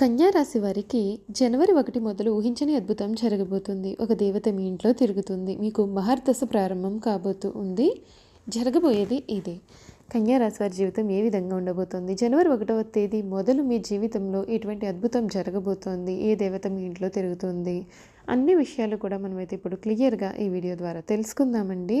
కన్యా రాశి వారికి జనవరి ఒకటి మొదలు ఊహించని అద్భుతం జరగబోతుంది. ఒక దేవత మీ ఇంట్లో తిరుగుతుంది. మీకు మహర్దశ ప్రారంభం కాబోతూ ఉంది. జరగబోయేది ఇదే. కన్యా రాశి వారి జీవితం ఏ విధంగా ఉండబోతోంది? జనవరి ఒకటవ తేదీ మొదలు మీ జీవితంలో ఎటువంటి అద్భుతం జరగబోతోంది? ఏ దేవత మీ ఇంట్లో తిరుగుతుంది? అన్ని విషయాలు కూడా మనమైతే ఇప్పుడు క్లియర్గా ఈ వీడియో ద్వారా తెలుసుకుందామండి.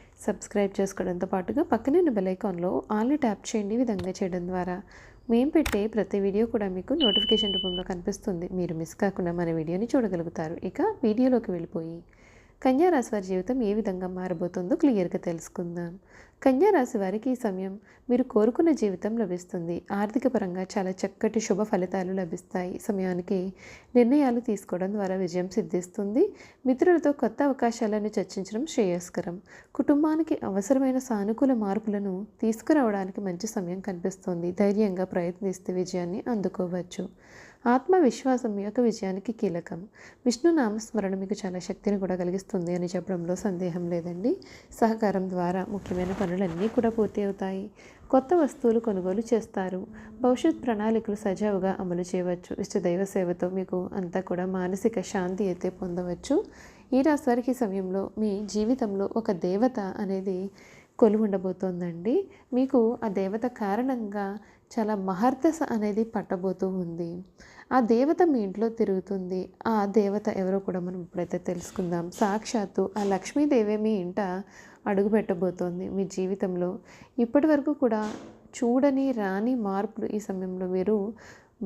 సబ్స్క్రైబ్ చేసుకోవడంతో పాటుగా పక్కనే ఉన్న బెలైకాన్లో ఆల్ని ట్యాప్ చేయండి విధంగా చేయడం ద్వారా. మేము పెట్టే ప్రతి వీడియో కూడా మీకు నోటిఫికేషన్ రూపంలో కనిపిస్తుంది. మీరు మిస్ కాకుండా మన వీడియోని చూడగలుగుతారు. ఇక వీడియోలోకి వెళ్ళిపోయి కన్యారాశి వారి జీవితం ఏ విధంగా మారబోతుందో క్లియర్గా తెలుసుకుందాం. కన్యా రాశి వారికి ఈ సమయం మీరు కోరుకున్న జీవితం లభిస్తుంది. ఆర్థిక పరంగా చాలా చక్కటి శుభ ఫలితాలు లభిస్తాయి. సమయానికి నిర్ణయాలు తీసుకోవడం ద్వారా విజయం సిద్ధిస్తుంది. మిత్రులతో కొత్త అవకాశాలను చర్చించడం శ్రేయస్కరం. కుటుంబానికి అవసరమైన సానుకూల మార్పులను తీసుకురావడానికి మంచి సమయం కనిపిస్తుంది. ధైర్యంగా ప్రయత్నిస్తే విజయాన్ని అందుకోవచ్చు. ఆత్మవిశ్వాసం మీ యొక్క విజయానికి కీలకం విష్ణు నామస్మరణ మీకు చాలా శక్తిని కూడా కలిగిస్తుంది అని చెప్పడంలో సందేహం లేదండి. సహకారం ద్వారా ముఖ్యమైన పనులన్నీ కూడా పూర్తి అవుతాయి. కొత్త వస్తువులు కొనుగోలు చేస్తారు. భవిష్యత్ ప్రణాళికలు సజావుగా అమలు చేయవచ్చు. ఇష్టదైవ సేవతో మీకు అంతా కూడా మానసిక శాంతి అయితే పొందవచ్చు. ఈ రాశి వారికి సమయంలో మీ జీవితంలో ఒక దేవత అనేది కొలువు ఉండబోతోందండి మీకు ఆ దేవత కారణంగా చాలా మహర్దశ అనేది పట్టబోతూ ఉంది. ఆ దేవత మీ ఇంట్లో తిరుగుతుంది. ఆ దేవత ఎవరో కూడా మనం ఇప్పుడైతే తెలుసుకుందాం. సాక్షాత్తు ఆ లక్ష్మీదేవి మీ ఇంట అడుగు పెట్టబోతోంది మీ జీవితంలో. ఇప్పటి వరకు కూడా చూడని రాని మార్పులు ఈ సమయంలో మీరు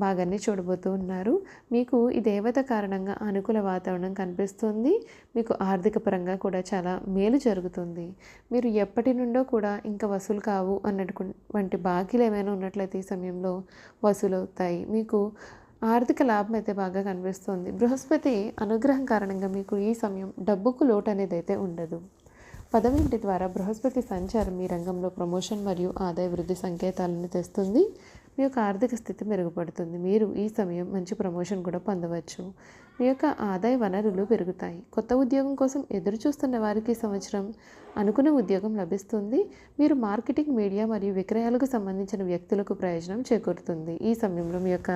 బాగానే చూడబోతూ ఉన్నారు. మీకు ఈ దేవత కారణంగా అనుకూల వాతావరణం కనిపిస్తుంది. మీకు ఆర్థిక పరంగా కూడా చాలా మేలు జరుగుతుంది. మీరు ఎప్పటి నుండో కూడా ఇంకా వసూలు కావు అన్నట్టు వంటి బాకీలు ఏమైనా ఉన్నట్లయితే ఈ సమయంలో వసూలు అవుతాయి. మీకు ఆర్థిక లాభం అయితే బాగా కనిపిస్తుంది. బృహస్పతి అనుగ్రహం కారణంగా మీకు ఈ సమయం డబ్బుకు లోటు అనేది అయితే ఉండదు. పదవింటి ద్వారా బృహస్పతి సంచారం మీ రంగంలో ప్రమోషన్ మరియు ఆదాయ వృద్ధి సంకేతాలను తెస్తుంది. మీ యొక్క ఆర్థిక స్థితి మెరుగుపడుతుంది. మీరు ఈ సమయం మంచి ప్రమోషన్ కూడా పొందవచ్చు. మీ యొక్క ఆదాయ వనరులు పెరుగుతాయి. కొత్త ఉద్యోగం కోసం ఎదురు చూస్తున్న వారికి ఈ సంవత్సరం అనుకున్న ఉద్యోగం లభిస్తుంది. మీరు మార్కెటింగ్ మీడియా మరియు విక్రయాలకు సంబంధించిన వ్యక్తులకు ప్రయోజనం చేకూరుతుంది. ఈ సమయంలో మీ యొక్క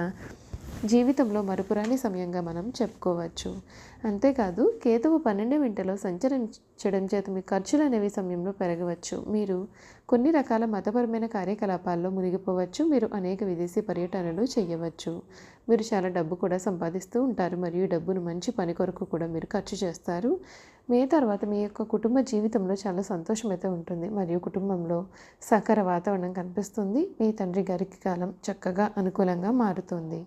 జీవితంలో మరుపురాని సమయంగా మనం చెప్పుకోవచ్చు. అంతేకాదు కేతువు పన్నెండవ ఇంటలో సంచరించడం చేత మీ ఖర్చులు అనేవి సమయంలో పెరగవచ్చు. మీరు కొన్ని రకాల మతపరమైన కార్యకలాపాల్లో మునిగిపోవచ్చు. మీరు అనేక విదేశీ పర్యటనలు చేయవచ్చు. మీరు చాలా డబ్బు కూడా సంపాదిస్తూ ఉంటారు. మరియు డబ్బును మంచి పని కొరకు కూడా మీరు ఖర్చు చేస్తారు. మే తర్వాత మీ యొక్క కుటుంబ జీవితంలో చాలా సంతోషం అయితే ఉంటుంది. మరియు కుటుంబంలో సహకార వాతావరణం కనిపిస్తుంది. మీ తండ్రి గారికి కాలం చక్కగా అనుకూలంగా మారుతుంది.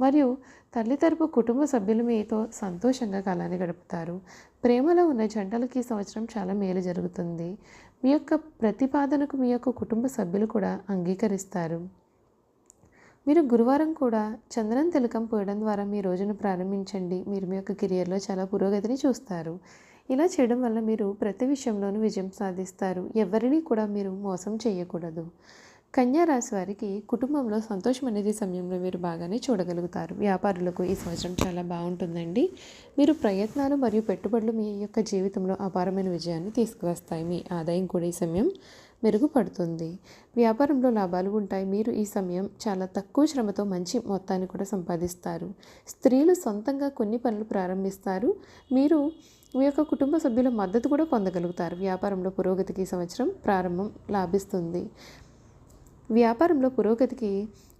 మరియు తల్లి తరపు కుటుంబ సభ్యులు మీతో సంతోషంగా కాలాన్ని గడుపుతారు. ప్రేమలో ఉన్న జంటలకి ఈ సంవత్సరం చాలా మేలు జరుగుతుంది. మీ యొక్క ప్రతిపాదనకు మీ యొక్క కుటుంబ సభ్యులు కూడా అంగీకరిస్తారు. మీరు గురువారం కూడా చంద్రన్ తిలకం పోయడం ద్వారా మీ రోజును ప్రారంభించండి. మీరు మీ యొక్క కెరియర్లో చాలా పురోగతిని చూస్తారు. ఇలా చేయడం వల్ల మీరు ప్రతి విషయంలోనూ విజయం సాధిస్తారు. ఎవరిని కూడా మీరు మోసం చేయకూడదు. కన్యా రాశి వారికి కుటుంబంలో సంతోషం అనేది సమయంలో మీరు బాగానే చూడగలుగుతారు. వ్యాపారులకు ఈ సంవత్సరం చాలా బాగుంటుందండి. మీరు ప్రయత్నాలు మరియు పెట్టుబడులు మీ యొక్క జీవితంలో అపారమైన విజయాన్ని తీసుకువస్తాయి. మీ ఆదాయం కూడా ఈ సమయం మెరుగుపడుతుంది. వ్యాపారంలో లాభాలు ఉంటాయి. మీరు ఈ సమయం చాలా తక్కువ శ్రమతో మంచి మొత్తాన్ని కూడా సంపాదిస్తారు. స్త్రీలు సొంతంగా కొన్ని పనులు ప్రారంభిస్తారు. మీరు మీ యొక్క కుటుంబ సభ్యుల మద్దతు కూడా పొందగలుగుతారు. వ్యాపారంలో పురోగతికి ఈ సంవత్సరం ప్రారంభం లాభిస్తుంది. వ్యాపారంలో పురోగతికి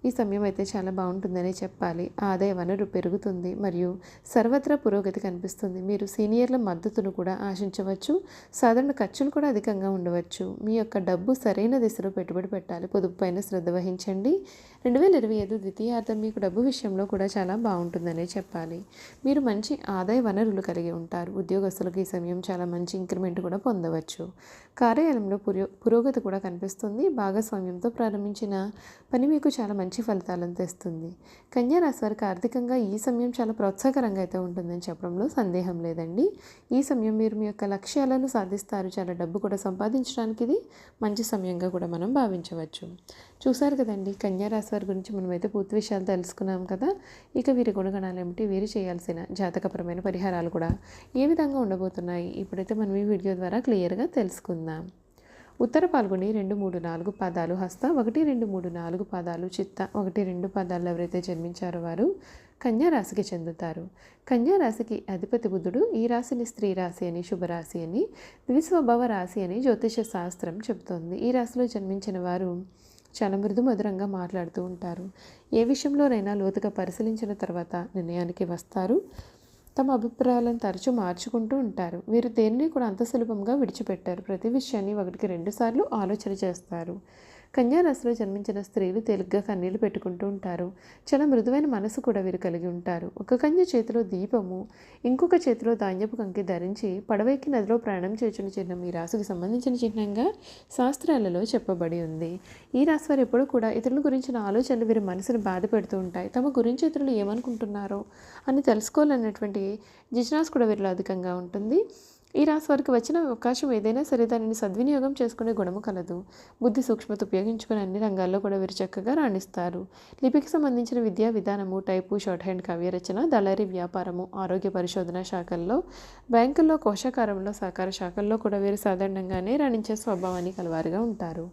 ఈ సమయం అయితే చాలా బాగుంటుందని చెప్పాలి. ఆదాయ వనరు పెరుగుతుంది మరియు సర్వత్రా పురోగతి కనిపిస్తుంది. మీరు సీనియర్ల మద్దతును కూడా ఆశించవచ్చు. సాధారణ ఖర్చులు కూడా అధికంగా ఉండవచ్చు. మీ యొక్క డబ్బు సరైన దిశలో పెట్టుబడి పెట్టాలి. పొదుపు పైన శ్రద్ధ వహించండి. రెండు వేల ఇరవై ఐదు ద్వితీయార్థం మీకు డబ్బు విషయంలో కూడా చాలా బాగుంటుందనే చెప్పాలి. మీరు మంచి ఆదాయ వనరులు కలిగి ఉంటారు. ఉద్యోగస్తులకు ఈ సమయం చాలా మంచి ఇంక్రిమెంట్ కూడా పొందవచ్చు. కార్యాలయంలో పురో పురోగతి కూడా కనిపిస్తుంది. భాగస్వామ్యంతో ప్రారంభించిన పని మీకు చాలా మంచి మంచి ఫలితాలను తెస్తుంది. కన్యా రాశి వారికి ఆర్థికంగా ఈ సమయం చాలా ప్రోత్సాహకరంగా అయితే ఉంటుందని చెప్పడంలో సందేహం లేదండి. ఈ సమయం మీరు మీ యొక్క లక్ష్యాలను సాధిస్తారు. చాలా డబ్బు కూడా సంపాదించడానికి ఇది మంచి సమయంగా కూడా మనం భావించవచ్చు. చూసారు కదండి కన్యారాశి వారి గురించి మనమైతే పూర్తి విషయాలు తెలుసుకున్నాం కదా. ఇక వీరి గుణగణాలు ఏమిటి? వీరు చేయాల్సిన జాతకపరమైన పరిహారాలు కూడా ఏ విధంగా ఉండబోతున్నాయి? ఇప్పుడైతే మనం ఈ వీడియో ద్వారా క్లియర్గా తెలుసుకుందాం. ఉత్తర పాల్గొని రెండు మూడు నాలుగు పాదాలు హస్త ఒకటి రెండు మూడు నాలుగు పాదాలు చిత్త ఒకటి రెండు పాదాలు ఎవరైతే జన్మించారో వారు కన్యారాశికి చెందుతారు. కన్యారాశికి అధిపతి బుద్ధుడు ఈ రాశిని స్త్రీ రాశి అని శుభరాశి అని ద్విస్వభావ రాశి అని జ్యోతిష శాస్త్రం చెబుతోంది. ఈ రాశిలో జన్మించిన వారు చాలా మృదు మధురంగా మాట్లాడుతూ ఉంటారు. ఏ విషయంలోనైనా లోతుగా పరిశీలించిన తర్వాత నిర్ణయానికి వస్తారు. తమ అభిప్రాయాలను తరచూ మార్చుకుంటూ ఉంటారు. వీరు దేన్ని కూడా అంత సులభంగా విడిచిపెట్టారు. ప్రతి విషయాన్ని ఒకటికి రెండుసార్లు ఆలోచన చేస్తారు. కన్యారాశిలో జన్మించిన స్త్రీలు తేలిగ్గా కన్నీళ్ళు పెట్టుకుంటూ ఉంటారు. చాలా మృదువైన మనసు కూడా వీరు కలిగి ఉంటారు. ఒక కన్య చేతిలో దీపము ఇంకొక చేతిలో ధాన్యపు కంకి ధరించి పడవెక్కి నదిలో ప్రయాణం చేసిన చిహ్నం ఈ రాశికి సంబంధించిన చిహ్నంగా శాస్త్రాలలో చెప్పబడి ఉంది. ఈ రాశి వారు ఎప్పుడూ కూడా ఇతరుల గురించిన ఆలోచనలు వీరి మనసును బాధ పెడుతూ ఉంటాయి. తమ గురించి ఇతరులు ఏమనుకుంటున్నారో అని తెలుసుకోవాలన్నటువంటి జిజ్ఞాస్ కూడా వీరిలో అధికంగా ఉంటుంది. ఈ రాశి వారికి వచ్చిన అవకాశం ఏదైనా సరే దానిని సద్వినియోగం చేసుకునే గుణము కలదు. బుద్ధి సూక్ష్మత ఉపయోగించుకుని అన్ని రంగాల్లో కూడా వీరు చక్కగా రాణిస్తారు. లిపికి సంబంధించిన విద్యా విధానము టైపు షార్ట్ హ్యాండ్ కావ్య రచన దళారీ వ్యాపారము ఆరోగ్య పరిశోధన శాఖల్లో బ్యాంకుల్లో కోశాకారంలో సహకార శాఖల్లో కూడా వీరు సాధారణంగానే రాణించే స్వభావాన్ని కలవారుగా ఉంటారు.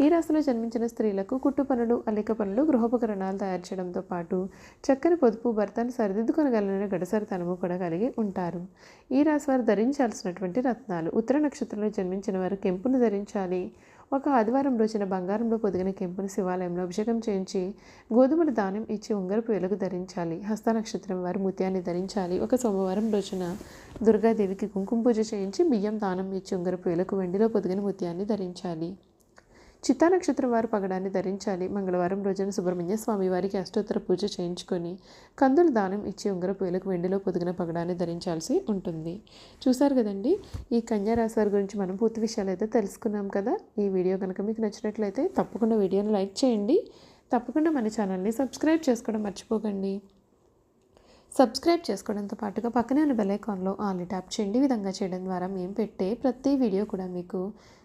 ఈ రాశిలో జన్మించిన స్త్రీలకు కుట్టు పనులు అల్లిక పనులు గృహోపకరణాలు తయారు చేయడంతో పాటు చక్కని పొదుపు భర్తను సరిదిద్దుకొనగలన గడసరితనము కూడా కలిగి ఉంటారు. ఈ రాశి వారు ధరించాల్సినటువంటి రత్నాలు. ఉత్తర నక్షత్రంలో జన్మించిన వారు కెంపును ధరించాలి. ఒక ఆదివారం రోజున బంగారంలో పొదిగిన కెంపును శివాలయంలో అభిషేకం చేయించి గోధుమల దానం ఇచ్చి ఉంగరపు వెలుగు ధరించాలి. హస్త నక్షత్రం వారు ముత్యాన్ని ధరించాలి. ఒక సోమవారం రోజున దుర్గాదేవికి కుంకుమ పూజ చేయించి బియ్యం దానం ఇచ్చి ఉంగరపు వెలుగు వెండిలో పొదిగిన ముత్యాన్ని ధరించాలి. చిత్తా నక్షత్రం వారు పగడాన్ని ధరించాలి. మంగళవారం రోజున సుబ్రహ్మణ్య స్వామి వారికి అష్టోత్తర పూజ చేయించుకొని కందులు దానం ఇచ్చి ఉంగరపు వేలకు వెండిలో పొదిగిన పగడాన్ని ధరించాల్సి ఉంటుంది. చూసారు కదండి? ఈ కన్యా రాశి వారి గురించి మనం పూర్తి విషయాలు అయితే తెలుసుకున్నాం కదా? ఈ వీడియో కనుక మీకు నచ్చినట్లయితే తప్పకుండా వీడియోని లైక్ చేయండి. తప్పకుండా మన ఛానల్ని సబ్స్క్రైబ్ చేసుకోవడం మర్చిపోకండి. సబ్స్క్రైబ్ చేసుకోవడంతో పాటుగా పక్కనే ఉన్న బెల్ ఐకాన్లో ఆల్ని ట్యాప్ చేయండి. విధంగా చేయడం ద్వారా మేము పెట్టే ప్రతి వీడియో కూడా మీకు